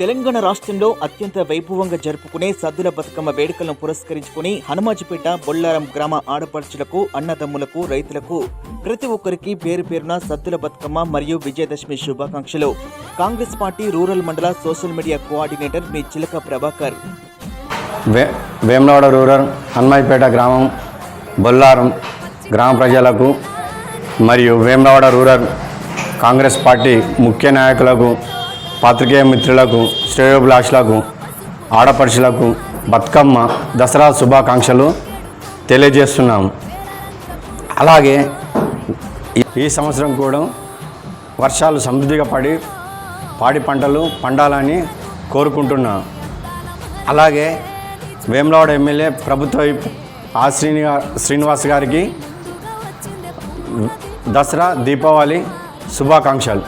తెలంగాణ రాష్ట్రంలో అత్యంత వైభవంగా జరుపుకునే సద్దుల బతుకమ్మ వేడుకలను పురస్కరించుకుని హనుమాజిపేట బొల్లారం గ్రామ ఆడపడుచులకు అన్నదమ్ములకు రైతులకు ప్రతి ఒక్కరికి పేరు పేరున సద్దుల బతుకమ్మ మరియు విజయదశమి శుభాకాంక్షలు. కాంగ్రెస్ పార్టీ రూరల్ మండల సోషల్ మీడియా కోఆర్డినేటర్ మీ చిలక ప్రభాకర్. వే వేమలవాడ రూరల్ హన్మాయిపేట గ్రామం బొల్లారం గ్రామ ప్రజలకు మరియు వేమలవాడ రూరల్ కాంగ్రెస్ పార్టీ ముఖ్య నాయకులకు పాత్రికేయ మిత్రులకు శ్రేయోభిలాషులకు ఆడపడుచులకు బతుకమ్మ దసరా శుభాకాంక్షలు తెలియజేస్తున్నాం అలాగే ఈ- సంవత్సరం కూడా వర్షాలు సమృద్ధిగా పడి పాడి పంటలు పండాలని కోరుకుంటున్నాం అలాగే వేములవాడ ఎమ్మెల్యే ప్రభుత్వ ఆ శ్రీని శ్రీనివాస్ గారికి దసరా దీపావళి శుభాకాంక్షలు.